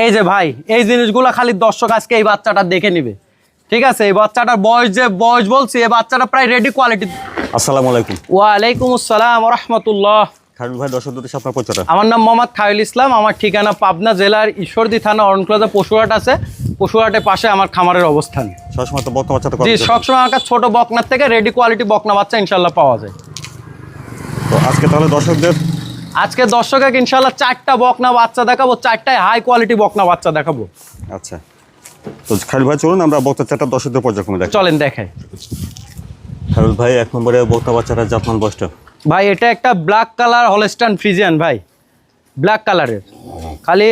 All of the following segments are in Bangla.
এই যে ভাই এই জিনিসগুলো খালি দর্শক আজকে এই বাচ্চাটা দেখে নিবে। ঠিক আছে? এই বাচ্চাটার বয়স যে বয়স বলছি এই বাচ্চাটা প্রায় রেডি কোয়ালিটি আসসালামু আলাইকুম। ওয়ালাইকুম আসসালাম রহমতুল্লাহ। ভাই দর্শক আপনার পরিচয়টা? আমার নাম মোহাম্মদ খায়ুল ইসলাম আমার ঠিকানা পাবনা জেলার ঈশ্বরদী থানা অরণকুলাতে পশুহাট আছে। পশুহাটের পাশে আমার খামারের অবস্থান। সবসময় তো বর্তমান বাচ্চাটা জি সবসময় আমার কাছে ছোট বকনার থেকে রেডি কোয়ালিটি বকনা বাচ্চা ইনশাল্লাহ পাওয়া যায়। তো আজকে তাহলে দর্শকদের আজকে দর্শকে ইনশাল্লাহ চারটা বকনা বাচ্চা দেখাবো চারটায় হাই কোয়ালিটি বকনা বাচ্চা দেখাবো। আচ্ছা। তো খারুল ভাই চলুন আমরা বক্তা চারটা দর্শকদের পর্যায়ক্রমে দেখি চলেন দেখাই। খারুল ভাই এক নম্বরে বক্তা বাচ্চাটা জাতমান বয়সটা ভাই এটা একটা ব্ল্যাক কালার হলস্টান ফ্রিজিয়ান ভাই। ব্ল্যাক কালারের খালি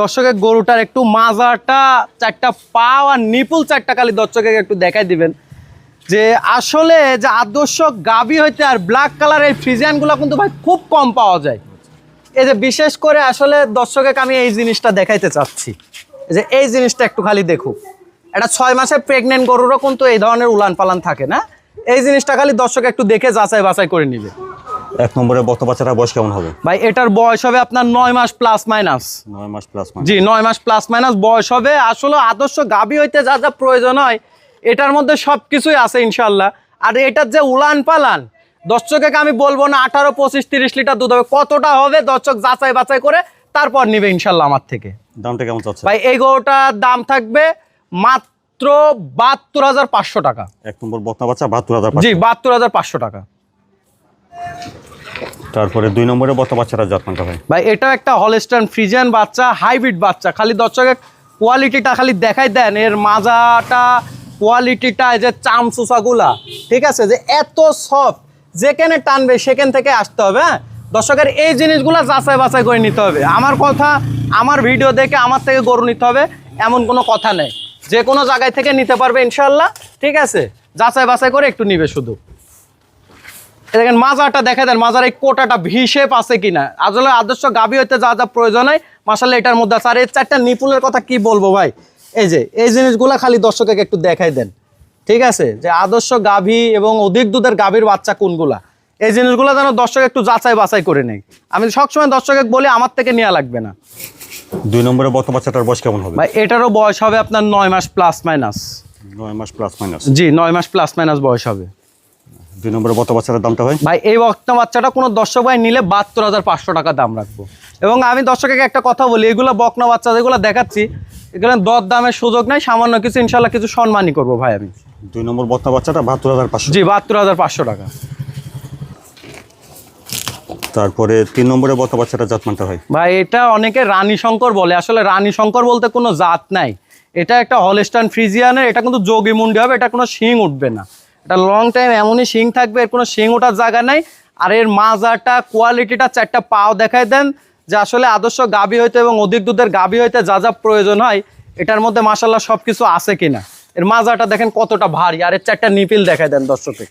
দর্শকের গরুটার একটু মাজাটা চারটা পাও আর নিপুল চারটা খালি দর্শকের একটু দেখাই দিবেন। যে আসলে যে আদর্শ গাবি হইতে আর ব্ল্যাক কালার এই ফ্রিজিয়ানগুলো কিন্তু ভাই খুব কম পাওয়া যায়। এই যে বিশেষ করে আসলে দর্শকে আমি এই জিনিসটা দেখাইতে চাচ্ছি। যে এই জিনিসটা একটু খালি দেখুক। এটা ছয় মাসের প্রেগনেন্ট গরুরও কিন্তু এই ধরনের উলান পালান থাকে না। এই জিনিসটা খালি দর্শক একটু দেখে যাচাই বাছাই করে নিবে। এক নম্বরে বক্তা বাচ্চাটা বয়স কেমন হবে? ভাই এটার বয়স হবে আপনার নয় মাস প্লাস মাইনাস নয় মাস প্লাস জি নয় মাস প্লাস মাইনাস বয়স হবে। আসলে আদর্শ গাভী হইতে যা যা প্রয়োজন হয় এটার মধ্যে সব কিছুই আছে ইনশাল্লাহ আর এটার যে উলান পালান দর্শকে আমি বলব না আঠারো পঁচিশ তিরিশ লিটার দুধ হবে কতটা হবে দর্শক যাচাই বাছাই করে তারপর নিবে ইনশাল্লাহ আমার থেকে। দামটা কেমন চাচ্ছে ভাই এই গরুটার দাম থাকবে মাত্র বাহাত্তর হাজার পাঁচশো টাকা। এক নম্বর বক্তা বাচ্চা বাহাত্তর হাজার জি বাহাত্তর হাজার পাঁচশো টাকা। তারপরে দুই নম্বরে বক্তা বাচ্চাটা জাতমানটা ভাই। ভাই এটা একটা হলস্টান ফ্রিজিয়ান বাচ্চা হাইব্রিড বাচ্চা। খালি দর্শকের কোয়ালিটিটা খালি দেখাই দেন এর মাজাটা কোয়ালিটিটা যে চামচুসাগুলা ঠিক আছে? যে এত সফট যেখানে টানবে সেখান থেকে আসতে হবে হ্যাঁ? দর্শকের এই জিনিসগুলো যাচাই বাছাই করে নিতে হবে। আমার কথা, আমার ভিডিও দেখে আমার থেকে গরু নিতে হবে, এমন কোনো কথা নেই। যে কোনো জায়গায় থেকে নিতে পারবে ইনশাল্লাহ ঠিক আছে? যাচাই বাছাই করে একটু নিবে শুধু। দেখেন, মাজারটা দেখা দেন, মাজার এই কোটাটা ভি শেপ আছে কিনা? আসলে আদর্শ গাভী হইতে যা যা প্রয়োজন হয় মাসাল্লাহ এটার মধ্যে আছে। আর এই চারটা নিপুলের কথা কি বলব ভাই? এই যে এই জিনিসগুলা খালি দর্শকে একটু দেখাই দেন। ঠিক আছে? যে আদর্শ গাভী এবং অধিক দুধের গাভীর বাচ্চা কোনগুলা? এই জিনিসগুলো যেন দর্শক একটু যাচাই বাছাই করে নেই আমি সবসময় দর্শকে বলি আমার থেকে নেওয়া লাগবে না। দুই নম্বরে বক্তা বাচ্চাটার বয়স কেমন হবে? ভাই এটারও বয়স হবে আপনার নয় মাস প্লাস মাইনাস নয় মাস প্লাস মাইনাস জি নয় মাস প্লাস মাইনাস বয়স হবে। দুই নম্বরে বক্তা বাচ্চাটার দামটা ভাই? ভাই এই বক্তা বাচ্চাটা কোনো দর্শক ভাই নিলে বাহাত্তর হাজার পাঁচশো টাকা দাম রাখব। এবং আমি দর্শককে একটা কথা বলি এগুলো বকনা বাচ্চা যেগুলো দেখাচ্ছি এগুলো দর দামের সুযোগ নাই সামান্য কিছু ইনশাল্লাহ কিছু সম্মানই করব ভাই আমি। দুই নম্বর বক্তা বাচ্চাটা বাহাত্তর হাজার পাঁচশো। জি বাহাত্তর হাজার পাঁচশো টাকা। তারপরে তিন নম্বরে বক্তা বাচ্চাটা জাতমানটা হয়। ভাই এটা অনেকে রানী শঙ্কর বলে। আসলে রানী শঙ্কর বলতে কোনো জাত নাই। এটা একটা হলস্টান ফ্রিজিয়ানের এটা কিন্তু যোগী মুন্ডি হবে এটা কোনো শিং উঠবে না। এটা লং টাইম এমনই শিং থাকবে এর কোনো শিং ওঠার জায়গা নাই। আর এর মাজাটা কোয়ালিটিটা চারটা পাও দেখায় দেন। যে আসলে আদর্শ গাভী হইতে এবং অধিক দুধের গাভী হইতে যা যা প্রয়োজন হয় এটার মধ্যে মাসাল্লাহ সব কিছু আছে কিনা। এর মাজাটা দেখেন কতটা ভারী আর এর চারটা নিপিল দেখাই দেন দর্শকে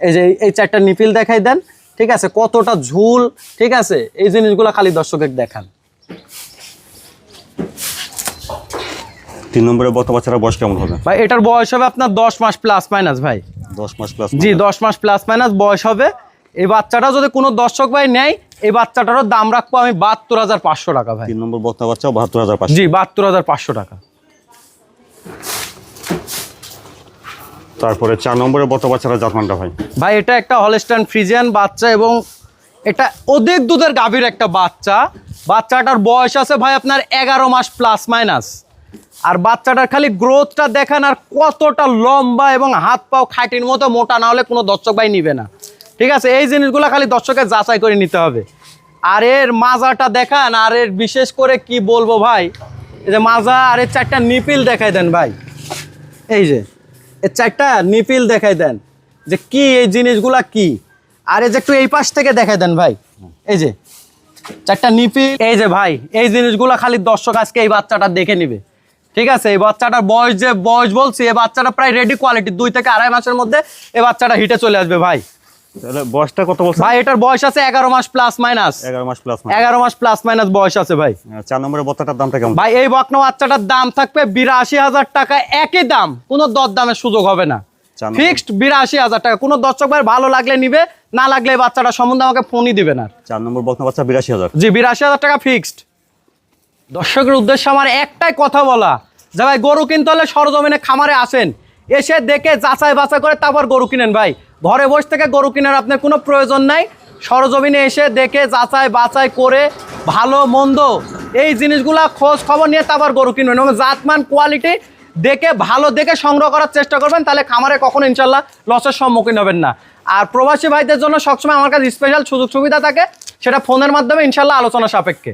এই যে এই চারটা নিপিল দেখাই দেন ঠিক আছে? কতটা ঝুল ঠিক আছে? এই জিনিসগুলো খালি দর্শকের দেখান। তিন নম্বরে বাচ্চাটার বয়স কেমন হবে? ভাই এটার বয়স হবে আপনার দশ মাস প্লাস মাইনাস ভাই। দশ মাস প্লাস জি দশ মাস প্লাস মাইনাস বয়স হবে। এই বাচ্চাটা যদি কোনো দর্শক ভাই নেয় এই বাচ্চাটারও দাম রাখব আমি বাহাত্তর হাজার পাঁচশো টাকা ভাই। তিন নম্বর বক্তা বাচ্চা বাহাত্তর হাজার জি বাহাত্তর হাজার পাঁচশো টাকা। তারপরে চার নম্বরে বক্তা বাচ্চাটা জাতমানটা ভাই। ভাই এটা একটা হলস্টান ফ্রিজিয়ান বাচ্চা এবং এটা অধিক দুধের গাভীর একটা বাচ্চা। বাচ্চাটার বয়স আছে ভাই আপনার এগারো মাস প্লাস মাইনাস আর বাচ্চাটার খালি গ্রোথটা দেখান আর কতটা লম্বা এবং হাত পাও খাটির মতো মোটা না হলে কোনো দর্শক ভাই নিবে না। ঠিক আছে, এই জিনিসগুলো খালি দর্শকের যাচাই করে নিতে হবে। আর এর মাজাটা দেখান, আর এর বিশেষ করে কি বলব ভাই? এই যে মাজা আর এর চারটা নিপিল দেখাই দেন ভাই। এই যে, এর চারটা নিপিল দেখাই দেন যে কি এই জিনিসগুলা কি। আর এই যে একটু এই পাশ থেকে দেখাই দেন ভাই। এই যে, চারটা নিপিল। এই যে ভাই, এই জিনিসগুলা খালি দর্শক আজকে এই বাচ্চাটা দেখে নিবে। ঠিক আছে, এই বাচ্চাটার বয়স যে বয়স বলছি, এই বাচ্চাটা প্রায় রেডি কোয়ালিটি দুই থেকে আড়াই মাসের মধ্যে এই বাচ্চাটা হিটে চলে আসবে ভাই। বয়সটা কত বলছে ভাই এটার বয়স আছে এগারো মাস প্লাস মাইনাস এগারো মাস প্লাস এগারো মাস প্লাস মাইনাস বয়স আছে ভাই। চার নম্বরের বত্তাটার দামটা কেমন? ভাই এই বকনা বাচ্চাটার দাম থাকবে বিরাশি হাজার টাকা একই দাম। কোনো দর দামের সুযোগ হবে না। ফিক্সড বিরাশি হাজার টাকা। কোনো দর্শক ভাই ভালো লাগলে নিবে না লাগলে বাচ্চাটা সম্বন্ধে আমাকে ফোনই দিবে না। চার নম্বর বক্তা বাচ্চা বিরাশি হাজার। জি বিরাশি হাজার টাকা ফিক্সড দর্শকের উদ্দেশ্যে আমার একটাই কথা বলা। যে ভাই গরু কিনতে হলে সরজমিনে খামারে আসেন। এসে দেখে যাচাই বাছাই করে তারপর গরু কিনেন ভাই। ঘরে বসে থেকে গরু কেনার আপনার কোনো প্রয়োজন নাই। সরজমিনে এসে দেখে যাচাই বাছাই করে ভালো, মন্দ এই জিনিসগুলা খোঁজ খবর নিয়ে তারপর গরু কিনবেন এবং জাতমান কোয়ালিটি দেখে, ভালো দেখে সংগ্রহ করার চেষ্টা করবেন, তাহলে খামারে কখনো ইনশাল্লাহ লসের সম্মুখীন হবেন না। আর প্রবাসী ভাইদের জন্য সবসময় আমার কাছে স্পেশাল সুযোগ সুবিধা থাকে, সেটা ফোনের মাধ্যমে ইনশাল্লাহ আলোচনা সাপেক্ষে।